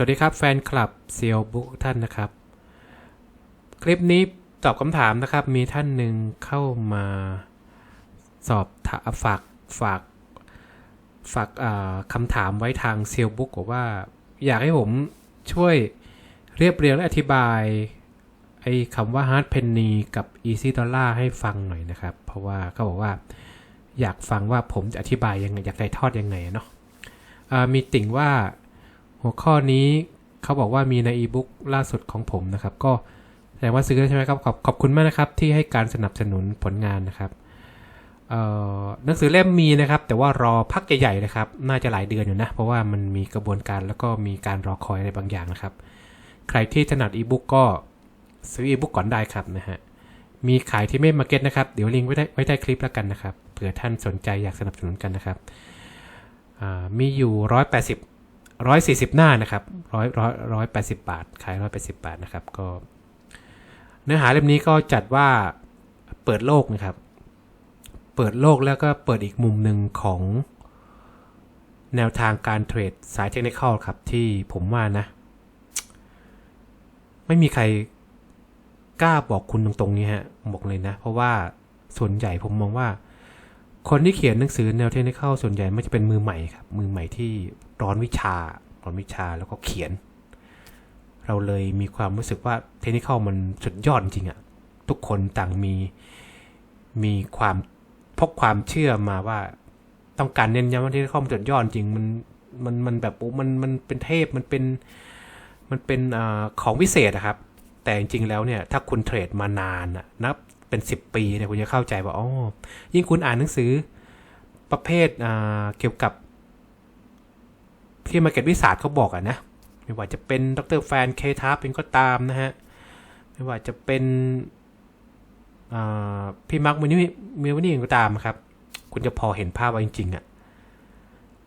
สวัสดีครับแฟนคลับเซียวบุ๊กท่านนะครับ คลิปนี้ตอบคำถามนะครับ มีท่านหนึ่งเข้ามาสอบถาฝากฝากฝากคำถามไว้ทางเซียวบุ๊กบอกว่า อยากให้ผมช่วยเรียบเรียงและอธิบายไอ้คำว่า hard penny กับ easy dollar ให้ฟังหน่อยนะครับ เพราะว่าเขาบอกว่าอยากฟังว่าผมจะอธิบายยังไง อยากถ่ายทอดยังไงเนาะมีติ่งว่า หัวข้อนี้เขาบอกว่ามีในอีบุ๊กล่าสุดของผมนะครับ ก็แสดว่าซื้อใช่ไหมครับขอบขอบคุณมากนะครับที่ให้การสนับสนุนผลงานนะครับหนังสือเล่มมีนะครับ แต่ว่ารอพักใหญ่ๆนะครับ น่าจะหลายเดือนอยู่นะ เพราะว่ามันมีกระบวนการแล้วก็มีการรอคอยอะไรบางอย่างนะครับ ใครที่ถนัดอีบุ๊กก็ซื้ออีบุ๊กก่อนได้ครับนะฮะมีขายที่เมมาร์เก็ตนะครับ เดี๋ยวลิงก์ไว้ได้ไว้ได้คลิปแล้วกันนะครับเผื่อท่านสนใจอยากสนับสนุนกันนะครับมีอยู่ 180 ร้อยสี่สิบหน้านะครับร้อยร้อยร้อยแปดสิบบาท ขายร้อยแปดสิบบาทนะครับ ก็ เนื้อหาเล่มนี้ก็จัดว่าเปิดโลกนะครับ เปิดโลกแล้วก็เปิดอีกมุมหนึ่งของแนวทางการเทรดสายเทคนิคอลครับ ที่ผมว่านะ ไม่มีใครกล้าบอกคุณตรงๆนี้ฮะบอกเลยนะ เพราะว่าส่วนใหญ่ผมมองว่า คนที่เขียนหนังสือแนวเทคนิคส่วนใหญ่ไม่จะเป็นมือใหม่ครับ มือใหม่ที่ร้อนวิชาร้อนวิชาแล้วก็เขียน เราเลยมีความรู้สึกว่าเทคนิคมันสุดยอดจริงอะทุกคนต่างมีมีความพกความเชื่อมาว่าต้องการเน้นย้ำว่าเทคนิคมันสุดยอดจริงมันมันมันแบบมันมันเป็นเทพมันเป็นมันเป็นอของวิเศษอะครับ แต่จริงๆแล้วเนี่ยถ้าคุณเทรดมานานอะนับ เป็น10ปีเนี่ยคุณจะเข้าใจว่าอ๋อยิ่งคุณอ่านหนังสือประเภทเกี่ยวกับที่มาเก็ตวิสาสเขาบอกอะนะไม่ว่าจะเป็นดรแฟนเคทาเป็นก็ตามนะฮะไม่ว่าจะเป็นพี่มาร์คมินิมิวนี่เองก็ตามครับ คุณจะพอเห็นภาพว่าจริงๆอะ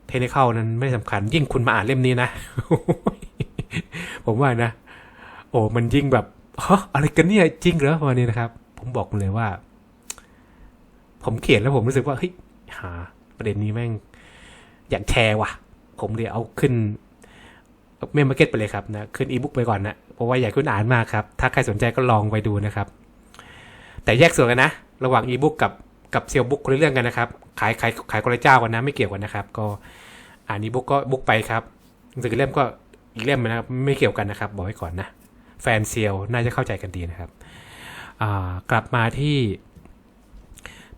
เทคนิคนั้นไม่สำคัญ ยิ่งคุณมาอ่านเล่มนี้นะ ผมว่านะ โอ้มันยิ่งแบบฮะอะไรกันเนี่ยจริงเหรอวันนี้นะครับ ผมบอกคุณเลยว่า ผมเขียนแล้วผมรู้สึกว่าเฮ้ยหา ประเด็นนี้แม่ง อยากแชร์ว่ะ ผมเลยเอาขึ้นเมมมาร์เก็ตไปเลยครับนะขึ้นอีบุ๊กไปก่อนนะเพราะว่าอยากคุณอ่านมากครับ ถ้าใครสนใจก็ลองไปดูนะครับ แต่แยกส่วนกันนะ ระหว่างอีบุ๊กกับกับเซลบุ๊กคนละเรื่องกันนะครับ ขายขายขายคนละเจ้ากันนะไม่เกี่ยวกันนะครับ ก็อ่านอีบุ๊กก็บุ๊กไปครับหนังสือเล่มก็อีกเล่มนะครับไม่เกี่ยวกันนะครับ บอกไว้ก่อนนะ แฟนเซียวน่าจะเข้าใจกันดีนะครับ กลับมาที่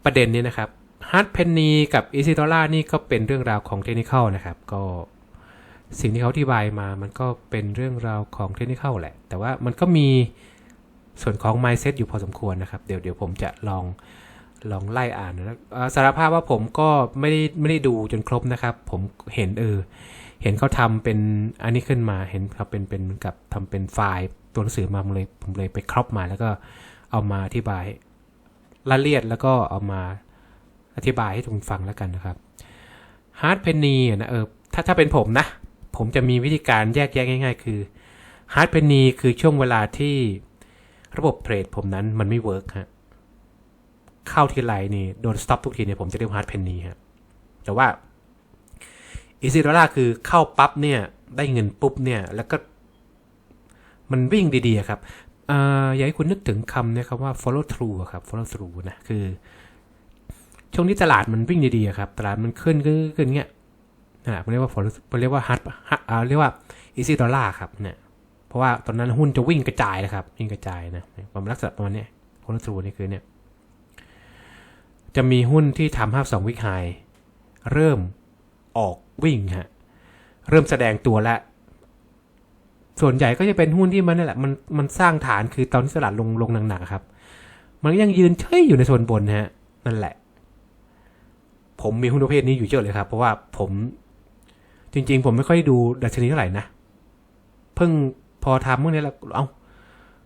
ประเด็นนี้นะครับฮาร์ดเพนนีกับอีซิโ o ล่านี่ก็เป็นเรื่องราวของเทคนิคนะครับ ก็สิ่งที่เขาอธิบายมามันก็เป็นเรื่องราวของเทคนิคแหละ แต่ว่ามันก็มีส่วนของ mindset อยู่พอสมควรนะครับ เดี๋ยวเดี๋ยวผมจะลองลองไล่อ่านนะสารภาพว่าผมก็ไม่ได้ไม่ได้ดูจนครบนะครับ ผมเห็นเออ เห็นเขาทำเป็นอันนี้ขึ้นมาเห็นเขาเป็นเป็นกับทำเป็นไฟล์ตัวหนังสือมาผมเลยผมเลยไปครอปมาแล้วก็ เอามาอธิบายละเลียดแล้วก็เอามาอธิบายให้ทุกคนฟังแล้วกันนะครับฮาร์ดเพนนีนะเออถ้าถ้าเป็นผมนะ ผมจะมีวิธีการแยกแยะง่าย ๆ คือฮาร์ดเพนนีคือช่วงเวลาที่ระบบเทรดผมนั้นมันไม่เวิร์กฮะเข้าทีไรนี่โดนสต็อปทุกทีเนี่ยผมจะเรียกฮาร์ดเพนนีครับแต่ว่าอีซิโดล่าคือเข้าปั๊บเนี่ยได้เงินปุ๊บเนี่ยแล้วก็มันวิ่งดีๆครับ อยากให้คุณนึกถึงคำนี่ยครับว่า follow through ครับ follow through นะ คือ ช่วงที่ตลาดมันวิ่งดีๆครับ ตลาดมันขึ้นขึ้นขึ้นเงี้ยนะเรียกว่า follow เรียกว่า hard เรียกว่า easy dollar ครับเนี่ย เพราะว่าตอนนั้นหุ้นจะวิ่งกระจายนะครับ วิ่งกระจายนะประมลักษณะประมาณนี้ follow through นี่คือเนี่ยจะมีหุ้นที่ทำภาสองวิกไฮเริ่มออกวิ่งฮะ เริ่มแสดงตัวแล้ว ส่วนใหญ่ก็จะเป็นหุ้นที่มันนี่แหละมันมันสร้างฐานคือตอนที่ตลาดลงลงหนักๆครับ มันก็ยังยืนเฉยอยู่ในโซนบนฮะนั่นแหละ ผมมีหุ้นประเภทนี้อยู่เยอะเลยครับ เพราะว่าผมจริง ๆ ผมไม่ค่อยดูดัชนีเท่าไหร่นะ เพิ่งพอทำเมื่อนี้แล้วเอา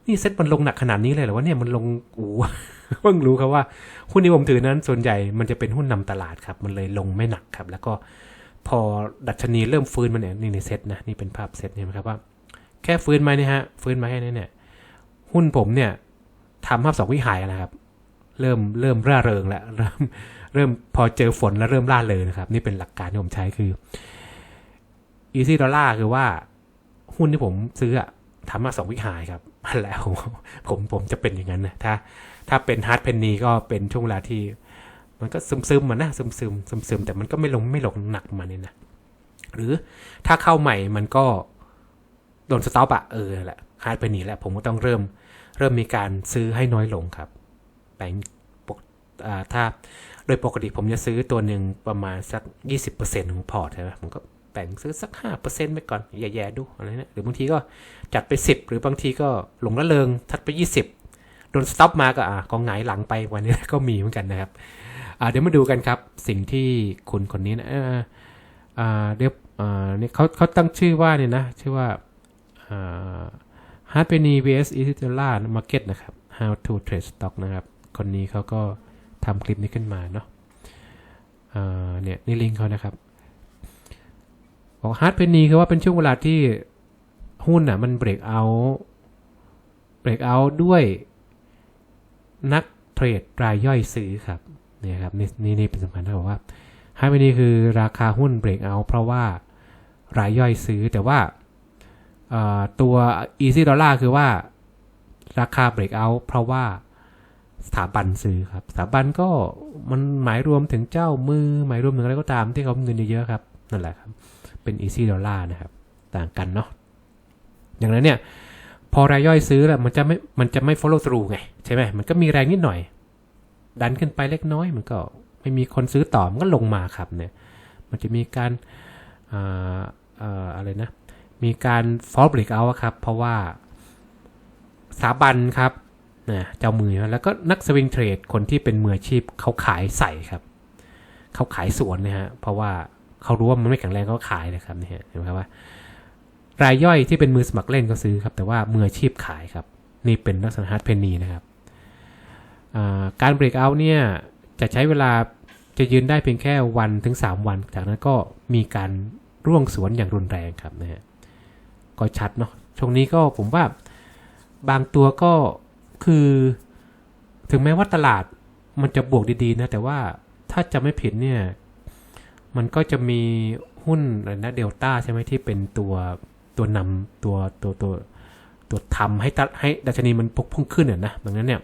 นี่เซ็ตมันลงหนักขนาดนี้เลยเหรอวะเนี่ยมันลงอู้เพิ่งรู้ครับว่าหุ้นที่ผมถือนั้นส่วนใหญ่มันจะเป็นหุ้นนำตลาดครับ มันเลยลงไม่หนักครับ แล้วก็พอดัชนีเริ่มฟื้นมาเนี่ยนี่ในเซ็ตนะนี่เป็นภาพเซ็ตเนี่ยครับว่า แค่ฟื้นมาเนี่ยฮะ ฟื้นมาแค่นี้เนี่ย หุ้นผมเนี่ยทำภาพสองวิหายนะครับ เริ่มเริ่มร่าเริงแล้วเริ่มเริ่มพอเจอฝนแล้วเริ่มร่าเริงนะครับ นี่เป็นหลักการที่ผมใช้คือ easy dollar คือว่าหุ้นที่ผมซื้อทำมาสองวิหายครับและผมผมผมจะเป็นอย่างนั้นนะถ้า ถ้าเป็นฮาร์ดเพนนีก็เป็นช่วงเวลาที่ มันก็ซึมซึมมันนะซึมซึมซึมซึมแต่มันก็ไม่ลงไม่ลงหนักมาเนี่ยนะหรือถ้าเข้าใหม่มันก็ โดนสต็อปอะเออแหละฮาร์ดเพนนีแหละผมก็ต้องเริ่มเริ่มมีการซื้อให้น้อยลงครับแบ่งปกอ่าถ้าโดยปกติผมจะซื้อตัวหนึ่งประมาณสัก 20%ของพอร์ตใช่ไหมผมก็แบ่งซื้อสัก 5%ไปก่อนแย่ๆดูอะไรเนะหรือบางทีก็จัดไป 10 หรือบางทีก็หลงละเริงทัดไป 20 โดนสต็อปมาก็อะก็หงายหลังไปวันนี้ก็มีเหมือนกันนะครับเดี๋ยวมาดูกันครับสิ่งที่คุณคนนี้นะเดี๋ยวเนี่ยเขาเขาตั้งชื่อว่าเนี่ยนะ ชื่อว่า ฮาร์ดเ n นี vs อี t ิล่ามาร์เก็ตนะครับ how to trade stock นะครับ คนนี้เขาก็ทำคลิปนี้ขึ้นมาเนาะเนี่ยนี่ลิงก์เขานะครับบอกฮาร์ดเพนนีคือว่าเป็นช่วงเวลาที่หุ้นอะมันเบรกเอาเบรกเอาด้วยนักเทรดรายย่อยซื้อครับเนี่ยครับนี่นี่นี่เป็นสำคัญนะบอกว่าฮาร์ดเพนนีคือราคาหุ้นเบรกเอาเพราะว่ารายย่อยซื้อแต่ว่า ตัว easy dollar คือว่าราคา break out เพราะว่าสถาบันซื้อครับ สถาบันก็มันหมายรวมถึงเจ้ามือ หมายรวมถึงอะไรก็ตามที่เขามีเงินเยอะๆครับ นั่นแหละครับ เป็น easy dollar นะครับ ต่างกันเนาะอย่างนั้นเนี่ยพอรายย่อยซื้อแล้วมันจะไม่มันจะไม่ follow through ไง ใช่ไหมมันก็มีแรงนิดหน่อย ดันขึ้นไปเล็กน้อย มันก็ไม่มีคนซื้อต่อมันก็ลงมาครับเนี่ย มันจะมีการอ่าอ่ออะไรนะ มีการ fall break out อะครับ เพราะว่าสถาบันครับนะเจ้ามือแล้วก็นักสวิงเทรดคนที่เป็นมืออาชีพเขาขายใส่ครับ เขาขายสวนนะฮะเพราะว่าเขารู้ว่ามันไม่แข็งแรงเขาขายเลยครับนี่เห็นไหมครับว่ารายย่อยที่เป็นมือสมัครเล่นก็ซื้อครับ แต่ว่ามืออาชีพขายครับ นี่เป็นลักษณะฮาร์ดเพนนีนะครับการเบรกเอาท์เนี่ยจะใช้เวลาจะยืนได้เพียงแค่วันถึง 3 วัน จากนั้นก็มีการร่วงสวนอย่างรุนแรงครับนะฮะ ก็ชัดเนาะช่วงนี้ก็ผมว่าบางตัวก็คือ ถึงแม้ว่าตลาดมันจะบวกดีๆนะ แต่ว่าถ้าจะไม่ผิดเนี่ย มันก็จะมีหุ้นอะไรนะเดลต้าใช่ไหมที่เป็นตัวตัวนำตัวตัวตัวตัวทำให้ตลให้ดัชนีมันพุ่งขึ้นอะนะดังนั้นเนี่ย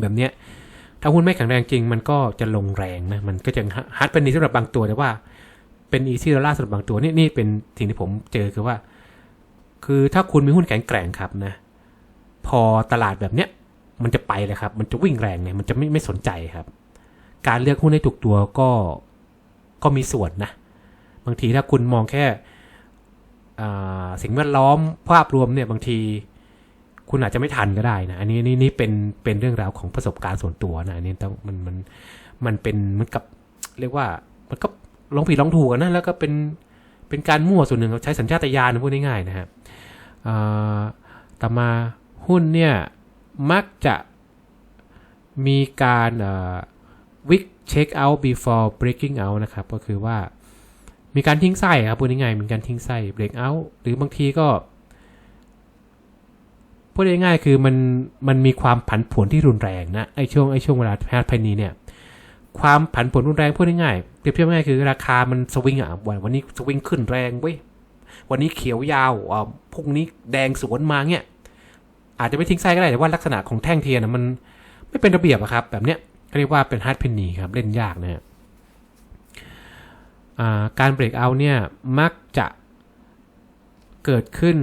แบบเนี้ยถ้าหุ้นไม่แข็งแรงจริง มันก็จะลงแรงนะ มันก็จะฮาร์ดเป็นดีสำหรับบางตัวแต่ว่า เป็นอีซี่ดอลลาร์สำหรับบางตัวนี่นี่เป็นสิ่งที่ผมเจอคือว่า คือถ้าคุณมีหุ้นแข็งแกร่งครับนะ พอตลาดแบบเนี้ยมันจะไปเลยครับ มันจะวิ่งแรงเนี่ยมันจะไม่ไม่สนใจครับ การเลือกหุ้นให้ถูกตัวก็ก็มีส่วนนะ บางทีถ้าคุณมองแค่สิ่งแวดล้อมภาพรวมเนี่ยบางทีคุณอาจจะไม่ทันก็ได้นะ อันนี้นี่นี่เป็นเป็นเรื่องราวของประสบการณ์ส่วนตัวนะอันนี้ต้องมันมันมันเป็นเหมันกับเรียกว่ามันก็ลองผิดลองถูกกันนะแล้วก็เป็นเป็นการมั่วส่วนหนึ่งใช้สัญชาตญาณนะพูดง่ายๆนะฮะอ่า ต่อมาหุ้นเนี่ยมักจะมีการวิกเช็คเอาท์ before breaking out นะครับก็คือว่ามีการทิ้งไส้ครับพูดง่ายๆมีการทิ้งไส้ break out หรือบางทีก็พูดง่ายๆคือมันมันมีความผันผวนที่รุนแรงนะไอช่วงไอช่วงเวลาแพทย์ภายนี้เนี่ยความผันผวนรุนแรงพูดง่ายๆเปรียบเทียบง่ายคือราคามันสวิงอะวันวันนี้สวิงขึ้นแรงเว้ย วันนี้เขียวยาวพรุ่งนี้แดงสวนมาเนี่ยอาจจะไม่ทิ้งไส้ก็ได้แต่ว่าลักษณะของแท่งเทียนมันไม่เป็นระเบียบอะครับ แบบเนี้ยเรียกว่าเป็นฮาร์ดเพนนีครับเล่นยากนะฮะการเบรกเอาเนี่ยมักจะเกิดขึ้น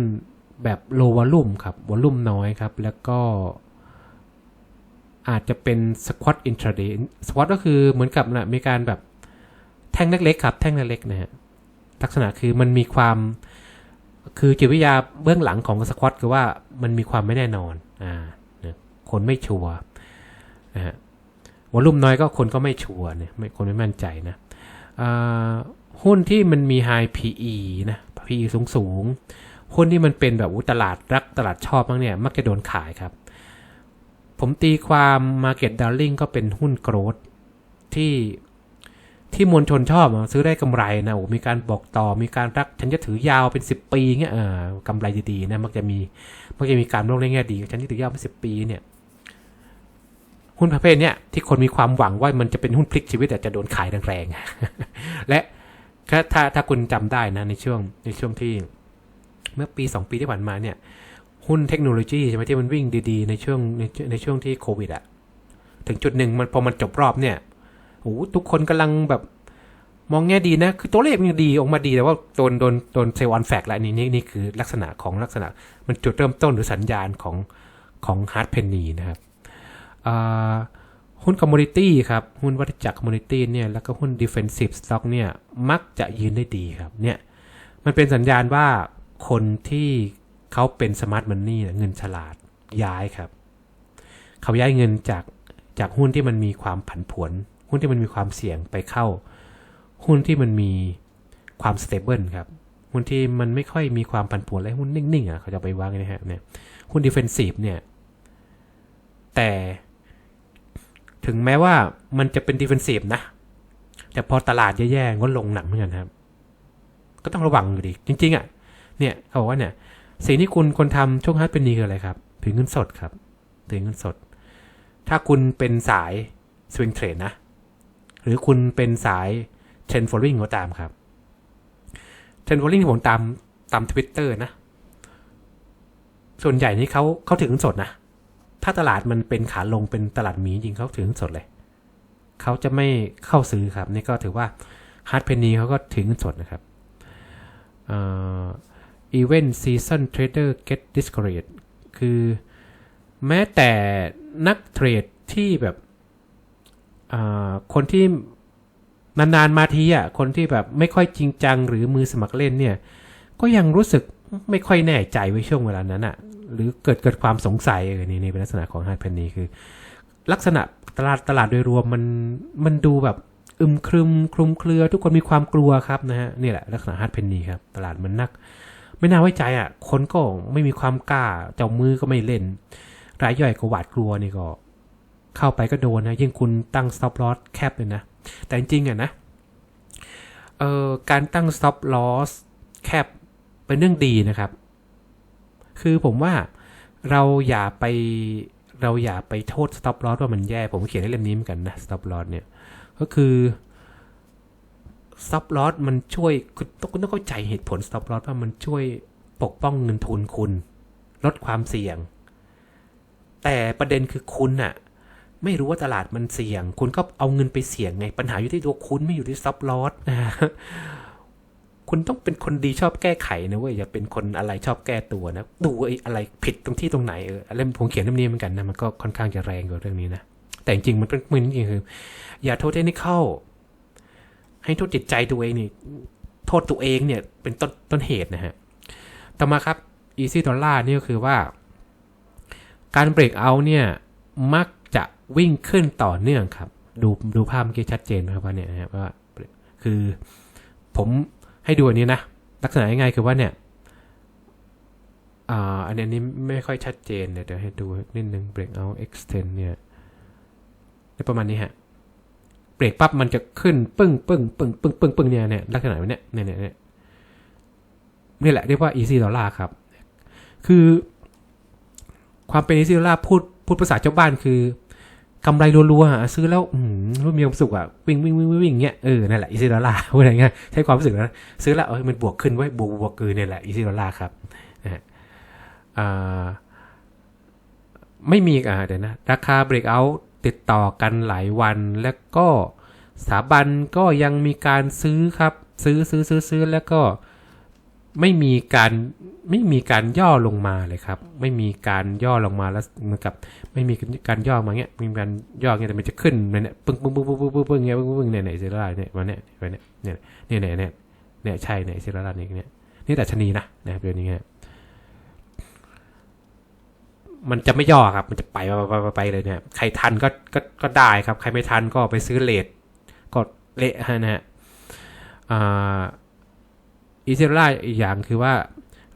แบบโลวอลุ่มครับวอลุ่มน้อยครับ แล้วก็อาจจะเป็นสควอตอินทราเดย์สควอตก็คือเหมือนกับนะมีการแบบแท่งเล็กๆครับ แท่งเล็กๆนะฮะ ลักษณะคือมันมีความคือจิตวิทยาเบื้องหลังของสควอตคือว่ามันมีความไม่แน่นอนอ่าคนไม่ชัวร์นะฮะวอลุ่มน้อยก็คนก็ไม่ชัวร์เนี่ยไม่คนไม่มั่นใจนะหุ้นที่มันมี high PE นะ PE สูงสูงหุ้นที่มันเป็นแบบอุตลาดรักตลาดชอบบ้างเนี่ย มักจะโดนขายครับ ผมตีความ Market Darling ก็เป็นหุ้นโกรดที่ ที่มวลชนชอบซื้อได้กำไรนะโอ้มีการบอกต่อมีการรักฉันจะถือยาวเป็น 10 ปีเงี้ยเออกำไรดีๆนะมักจะมีมักจะมีการลงในแง่ดีฉันจะถือยาวเป็นสิปีเนี่ยหุ้นประเภทเนี้ยที่คนมีความหวังว่ามันจะเป็นหุ้นพลิกชีวิตแต่จะโดนขายแรงๆและถ้าถ้าถ้าคุณจำได้นะในช่วงในช่วงที่เมื่อปี 2 ปีที่ผ่านมาเนี่ย หุ้นเทคโนโลยีใช่ไหมที่มันวิ่งดีๆ ในช่วงในในช่วงที่โควิดอะถึงจุดหนึ่งมันพอมันจบรอบเนี่ย โอ้หทุกคนกำลังแบบมองแง่ดีนะ คือตัวเลขมันดีออกมาดีแต่ว่าโดนโดนโดนเซลล์ออนแฟกแล้วนี่นี่นี่คือลักษณะของลักษณะ มันจุดเริ่มต้นหรือสัญญาณของของฮาร์ดเพนนีนะครับหุ้นคอมมูนิตี้ครับ หุ้นวัฏจักรคอมมูนิตี้เนี่ยแล้วก็หุ้นดิเฟนซีฟสต็อกเนี่ยมักจะยืนได้ดีครับเนี่ยมันเป็นสัญญาณว่าคนที่เขาเป็นสมาร์ทมันนี่เงินฉลาดย้ายครับ เขาย้ายเงินจากจากหุ้นที่มันมีความผันผวน หุ้นที่มันมีความเสี่ยงไปเข้า หุ้นที่มันมีความสเตเบิลครับ หุ้นที่มันไม่ค่อยมีความผันผวนและหุ้นนิ่งๆอะเขาจะไปวางนะฮะเนี่ยหุ้นดิเฟนซีฟเนี่ย แต่ถึงแม้ว่ามันจะเป็นดิเฟนซีฟนะ แต่พอตลาดแย่ๆก็ลงหนักเหมือนกันครับ ก็ต้องระวังอยู่ดีจริง ๆ อะ เนี่ยเขาบอกว่าเนี่ยสิ่งที่คุณคนทำช่วงฮัทเป็นนีคืออะไรครับ ถือเงินสดครับ ถือเงินสด ถ้าคุณเป็นสายสวิงเทรดนะ หรือคุณเป็นสายเทรนฟอลลิ่งก็ตามครับเทรนฟอลลิ่งที่ผมตามตามทวิตเตอร์นะ ส่วนใหญ่นี่เขาเขาถือเงินสดนะ ถ้าตลาดมันเป็นขาลงเป็นตลาดหมีจริงเขาถือเงินสดเลย เขาจะไม่เข้าซื้อครับ นี่ก็ถือว่าฮาร์ดเพนนีเขาก็ถือเงินสดนะครับเอ่อ Event Season Trader Get Discouraged คือแม้แต่นักเทรดที่แบบ คนที่นานๆมาทีอะคนที่แบบไม่ค่อยจริงจังหรือมือสมัครเล่นเนี่ย ก็ยังรู้สึกไม่ค่อยแน่ใจไว้ช่วงเวลานั้นอะ หรือเกิดเกิดความสงสัยเออนี่นี่เป็นลักษณะของฮาร์ดเพนนีคือ ลักษณะตลาดตลาดโดยรวมมันมันดูแบบอึมครึมคลุมเครือ ทุกคนมีความกลัวครับนะฮะนี่แหละลักษณะฮาร์ดเพนนีครับตลาดมันนัก ไม่น่าไว้ใจอะ คนก็ไม่มีความกล้าเจ้ามือก็ไม่เล่น รายย่อยก็หวาดกลัวนี่ก็ เข้าไปก็โดนนะยิ่งคุณตั้ง stop loss แคบเลยนะ แต่จริงๆอะนะเอ่อการตั้ง stop loss แคบเป็นเรื่องดีนะครับ คือผมว่าเราอย่าไปเราอย่าไปโทษ stop loss ว่ามันแย่ผมเขียนในเล่มนี้เหมือนกันนะ stop loss เนี่ยก็คือ stop loss มันช่วยคุณต้องต้องเข้าใจเหตุผล stop loss ว่ามันช่วยปกป้องเงินทุนคุณ ลดความเสี่ยง แต่ประเด็นคือคุณน่ะ ไม่รู้ว่าตลาดมันเสี่ยง คุณก็เอาเงินไปเสี่ยงไง ปัญหาอยู่ที่ตัวคุณไม่อยู่ที่ stop loss นะคุณต้องเป็นคนดีชอบแก้ไขนะเว้ยอย่าเป็นคนอะไรชอบแก้ตัวนะ ดูไอ้อะไรผิดตรงที่ตรงไหนเออเล่มผมเขียนเล่มนี้เหมือนกันนะมันก็ค่อนข้างจะแรงกว่าเรื่องนี้นะแต่จริงมันเป็นมันจริงคืออย่าโทษเทคนิคให้โทษจิตใจตัวเองนี่โทษตัวเองเนี่ย เป็นต้นต้นเหตุนะฮะต่อมาครับ easy dollar นี่ก็คือว่า การเบรกเอาเนี่ยมัก วิ่งขึ้นต่อเนื่องครับ ดูดูภาพเมื่อกี้ชัดเจนครับว่าเนี่ยนะว่าคือผมให้ดูอันนี้นะ ลักษณะง่ายๆคือว่าเนี่ยอ่าอันนี้ไม่ค่อยชัดเจนเดี๋ยวเดี๋ยวให้ดูนิดนึง break out extend เนี่ยประมาณนี้ฮะเบรกปั๊บมันจะขึ้นปึ้งปึ้งปึ้งปึ้งปึ้งปึ้งเนี่ยเนี่ยลักษณะแบบเนี้ยเนี่ยเนี่ยเนี่ยนี่แหละเรียกว่า easy dollar ครับ คือ ความเป็น easy dollar พูดพูดภาษาเจ้าบ้านคือ กำไรรัวๆซื้อแล้วอืมรู้มีความสุขอะวิ่งวิ่งวิ่งวิ่งเงี้ยเออนั่นแหละ easy dollar พูดอะไรเงี้ยใช้ความรู้สึกนะซื้อแล้วเออมันบวกขึ้นไว้บวกบวกคือเนี่ยแหละ easy dollar ครับนะฮะไม่มีอ่าเดี๋ยวนะ ราคา break out ติดต่อกันหลายวัน แล้วก็สถาบันก็ยังมีการซื้อครับ ซื้อซื้อซื้อซื้อแล้วก็ ไม่มีการไม่มีการย่อลงมาเลยครับ ไม่มีการย่อลงมาแล้วเหมือนกับ ไม่มีการย่อมาเงี้ยมีการย่อเงี้ยแต่มันจะขึ้นเนี่ยปึ้งปึ้งปึ้งปึ้งปึ้งปึ้งปึ้งเงี้ยปึ้งปึ้งเนี่ยเนี่ยเซราเนี่ยวันเนี้ยวันเนี้ยเนี่ยเนี่ยเนี่ยเนี่ยเนี่ยใช่เนี่ยเซราเนี่ยเนี่ยนี่แต่ชนีนะนะครับเดี๋ยวนี้ฮะมันจะไม่ย่อครับ มันจะไปไปไปไปเลยเนี่ยใครทันก็ก็ก็ได้ครับ ใครไม่ทันก็ไปซื้อเลทก็เละนะฮะอ่า อีเซร่าอีกอย่างคือว่า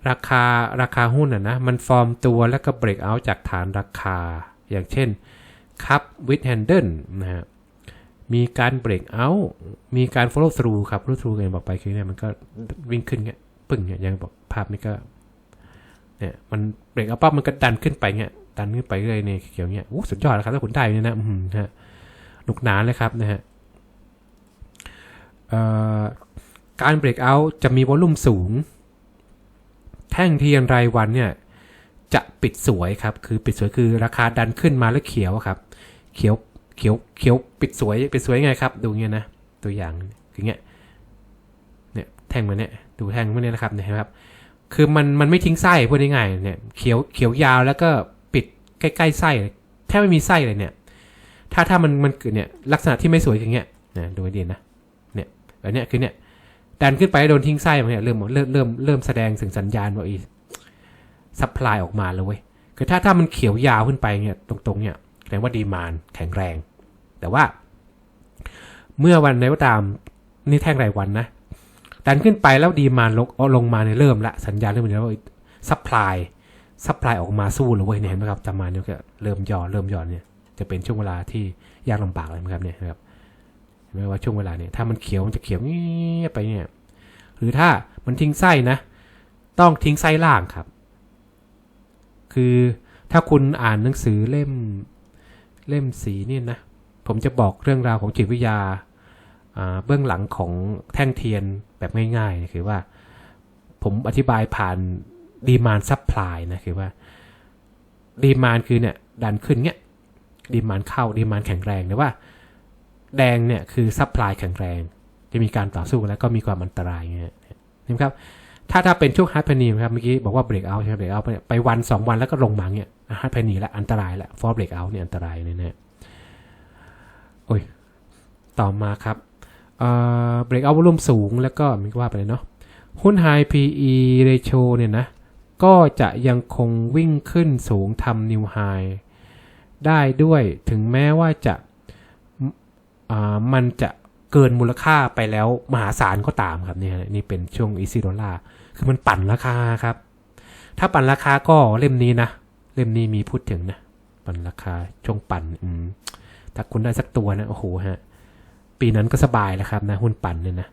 ราคาราคาหุ้นอะนะมันฟอร์มตัวแล้วก็เบรกเอาจากฐานราคา อย่างเช่นคัพวิดแฮนเดิลนะฮะมีการเบรกเอามีการ follow through ครับ follow through ไงบอกไปคือเนี่ยมันก็วิ่งขึ้นเงี้ยปึ้งเนี่ยยังบอกภาพนี้ก็เนี่ยมันเบรกเอาปั๊บมันก็ดันขึ้นไปเงี้ยดันขึ้นไปเลยเนี่ยเขียวเงี้ยโอ้สุดยอดนะครับถ้าคุณได้เนี่ยนะอืมฮะหนุกหนานเลยครับนะฮะ การเบรกเอาจะมีวอลลุ่มสูง แท่งเทียนรายวันเนี่ยจะปิดสวยครับ คือปิดสวยคือราคาดันขึ้นมาแล้วเขียวครับ เขียวเขียวเขียวปิดสวยปิดสวยไงครับ ดูเงี้ยนะตัวอย่างคือเงี้ยเนี่ยแท่งมันเนี่ยดูแท่งมันเนี่ยนะครับเนี่ยครับ คือมันมันไม่ทิ้งไส้พูดง่ายๆเนี่ยเขียวเขียวยาวแล้วก็ปิดใกล้ๆไส้แทบไม่มีไส้เลยเนี่ย ถ้าถ้ามันมันเกิดเนี่ยลักษณะที่ไม่สวยอย่างเงี้ยนะดูให้ดีนะเนี่ยแบบเนี้ยคือเนี่ย ดันขึ้นไปโดนทิ้งไส้มันเนี่ยเริ่มเริ่มเริ่มเริ่มแสดงถึงสัญญาณว่าอีซัพพลายออกมาเลยเว้ยคือถ้าถ้ามันเขียวยาวขึ้นไปเนี่ยตรงๆเนี่ยแสดงว่าดีมานแข็งแรง แต่ว่า เมื่อวันไหนก็ตามนี่แท่งรายวันนะดันขึ้นไปแล้วดีมานลงลงมาเนี่ยเริ่มละสัญญาณเริ่มแล้วว่าซัพพลายซัพพลายออกมาสู้เลยเว้ยเนี่ยเห็นไหมครับจำมาเนี่ยก็เริ่มย่อเริ่มย่อเนี่ยจะเป็นช่วงเวลาที่ยากลำบากเลยนะครับเนี่ยครับ ไหมว่าช่วงเวลาเนี่ยถ้ามันเขียวมันจะเขียวเงี้ยไปเนี่ยหรือถ้ามันทิ้งไส้นะ ต้องทิ้งไส้ล่างครับ คือถ้าคุณอ่านหนังสือเล่มเล่มสีเนี่ยนะ ผมจะบอกเรื่องราวของจิตวิทยาเบื้องหลังของแท่งเทียนแบบง่ายๆ คือว่าผมอธิบายผ่านดีมานซัพพลายนะ คือว่าดีมานคือเนี่ยดันขึ้นเงี้ยดีมานเข้าดีมานแข็งแรงแต่ว่า แดงเนี่ยคือซัพพลายแข็งแรง จะมีการต่อสู้แล้วก็มีความอันตรายเงี้ยนะครับถ้าถ้าเป็นช่วงฮาร์ดเพนีครับเมื่อกี้บอกว่าเบรกเอาใช่ไหมเบรกเอาไปวันสองวันแล้วก็ลงมาเงี้ยฮาร์ดเพนีละอันตรายละฟอร์เบรกเอาเนี่ยอันตรายเนี่ยนะโอ้ยต่อมาครับเอ่อเบรกเอาวอลุ่มสูงแล้วก็มีว่าไปเลยเนาะหุ้น High PE ratio เนี่ยนะก็จะยังคงวิ่งขึ้นสูงทำนิวไฮได้ด้วยถึงแม้ว่าจะ มันจะเกินมูลค่าไปแล้วมหาศาลก็ตามครับเนี่ยนี่เป็นช่วงอีซีดอลลาร์คือมันปั่นราคาครับ ถ้าปั่นราคาก็เล่มนี้นะ เล่มนี้มีพูดถึงนะ ปั่นราคาช่วงปั่นอืมถ้าคุณได้สักตัวนะโอ้โหฮะ ปีนั้นก็สบายแล้วครับนะหุ้นปั่นเนี่ยนะ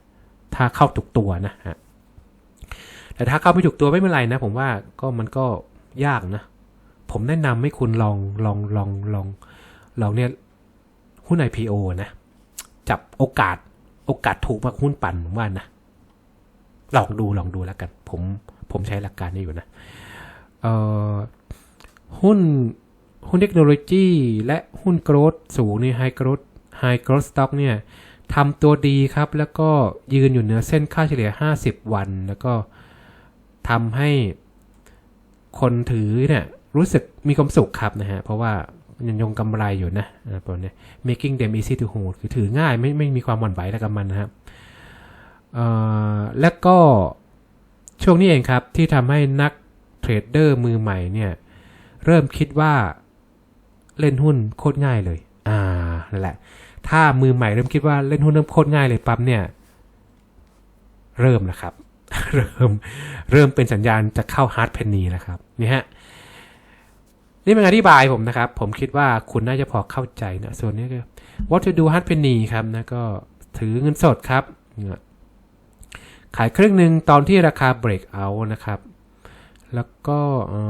ถ้าเข้าถูกตัวนะฮะแต่ถ้าเข้าไม่ถูกตัวไม่เป็นไรนะ ผมว่าก็มันก็ยากนะ ผมแนะนำให้คุณลองลองลองลองลองเนี่ยหุ้น IPO นะ จับโอกาส โอกาสถูกมาหุ้นปั่นผมว่านะลองดูลองดูแล้วกัน ผมผมใช้หลักการนี้อยู่นะเอ่อหุ้นหุ้นเทคโนโลยีและหุ้นโกรดสูงนี่ไฮโกรดไฮโกรดสต็อกเนี่ยทำตัวดีครับ แล้วก็ยืนอยู่เหนือเส้นค่าเฉลี่ย 50 วัน แล้วก็ทำให้คนถือเนี่ยรู้สึกมีความสุขครับนะฮะ เพราะว่า ยังยงกำไรอยู่นะตัวนี้ making them easy to hold คือถือง่ายไม่ไม่มีความหวั่นไหวแล้วกับมันนะครับและก็ช่วงนี้เองครับที่ทำให้นักเทรดเดอร์มือใหม่เนี่ย เริ่มคิดว่าเล่นหุ้นโคตรง่ายเลย อ่านั่นแหละ ถ้ามือใหม่เริ่มคิดว่าเล่นหุ้นเริ่มโคตรง่ายเลยปั๊บเนี่ย เริ่มแล้วครับ เริ่ม เริ่มเป็นสัญญาณจะเข้าฮาร์ดเพนนีแล้วครับ นี่ฮะ นี่เป็นอธิบายผมนะครับ ผมคิดว่าคุณน่าจะพอเข้าใจนะส่วนนี้ก็ what to do hard penny ครับนะก็ถือเงินสดครับ ขายครึ่งหนึ่งตอนที่ราคา break out นะครับ แล้วก็เอ่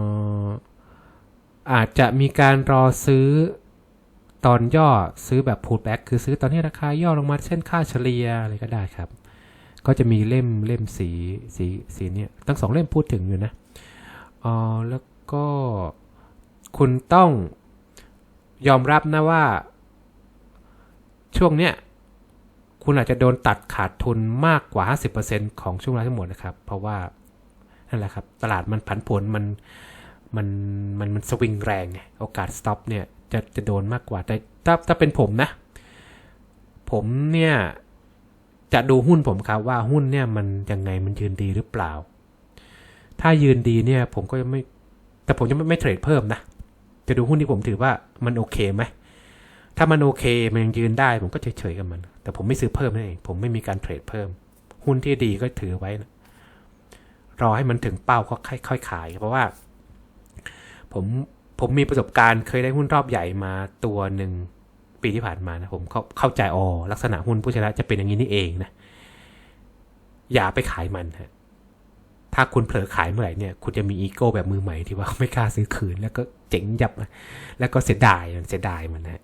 อาจจะมีการรอซื้อตอนย่อซื้อแบบ pullback คือซื้อตอนที่ราคาย่อลงมาเส้นค่าเฉลี่ยอะไรก็ได้ครับ ก็จะมีเล่มเล่มสีสีสีเนี้ยทั้งสองเล่มพูดถึงอยู่นะอ๋อแล้วก็ คุณต้องยอมรับนะว่า ช่วงเนี้ยคุณอาจจะโดนตัดขาดทุนมากกว่า 50%ของช่วงเวลาทั้งหมดนะครับ เพราะว่านั่นแหละครับ ตลาดมันผันผวนมันมันมันมันสวิงแรงไงโอกาสสต็อปเนี่ยจะจะโดนมากกว่า แต่ถ้าถ้าเป็นผมนะ ผมเนี่ยจะดูหุ้นผมครับว่าหุ้นเนี่ยมันยังไงมันยืนดีหรือเปล่า ถ้ายืนดีเนี่ยผมก็ยังไม่ แต่ผมจะไม่ไม่เทรดเพิ่มนะ จะดูหุ้นที่ผมถือว่ามันโอเคไหมถ้ามันโอเคมันยังยืนได้ผมก็เฉยๆกับมัน แต่ผมไม่ซื้อเพิ่มนั่นเองผมไม่มีการเทรดเพิ่ม หุ้นที่ดีก็ถือไว้นะรอให้มันถึงเป้าก็ค่อยๆขาย เพราะว่าผมผมมีประสบการณ์เคยได้หุ้นรอบใหญ่มาตัวหนึ่งปีที่ผ่านมานะผมเข้าเข้าใจอ๋อลักษณะหุ้นผู้ชนะจะเป็นอย่างนี้นี่เองนะอย่าไปขายมันฮะ ถ้าคุณเผลอขายเมื่อไหร่เนี่ย คุณจะมีอีโก้แบบมือใหม่ที่ว่าไม่กล้าซื้อคืน แล้วก็เจ๋งยับ แล้วก็เสียดายเสียดายมันนะ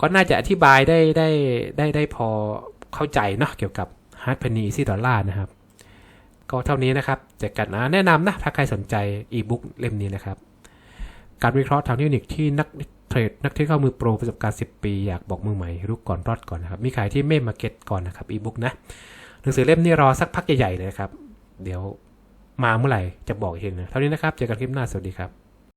ก็น่าจะอธิบายได้ได้ได้ได้พอเข้าใจเนาะเกี่ยวกับฮาร์ดเพนนีซี่ดอลลาร์นะครับ ก็เท่านี้นะครับเจอกันนะแนะนำนะ ถ้าใครสนใจอีบุ๊กเล่มนี้นะครับ การวิเคราะห์ทางเทคนิคที่นักเทรดนักเทรดเข้ามือโปรประสบการณ์ 10 ปี อยากบอกมือใหม่รู้ก่อนรอดก่อนนะครับ มีขายที่เมมมาร์เก็ตก่อนนะครับอีบุ๊กนะหนังสือเล่มนี้รอสักพักใหญ่ๆเลยนะครับ เดี๋ยวมาเมื่อไหร่จะบอกอีกทีนะเท่านี้นะครับ เจอกันคลิปหน้า สวัสดีครับ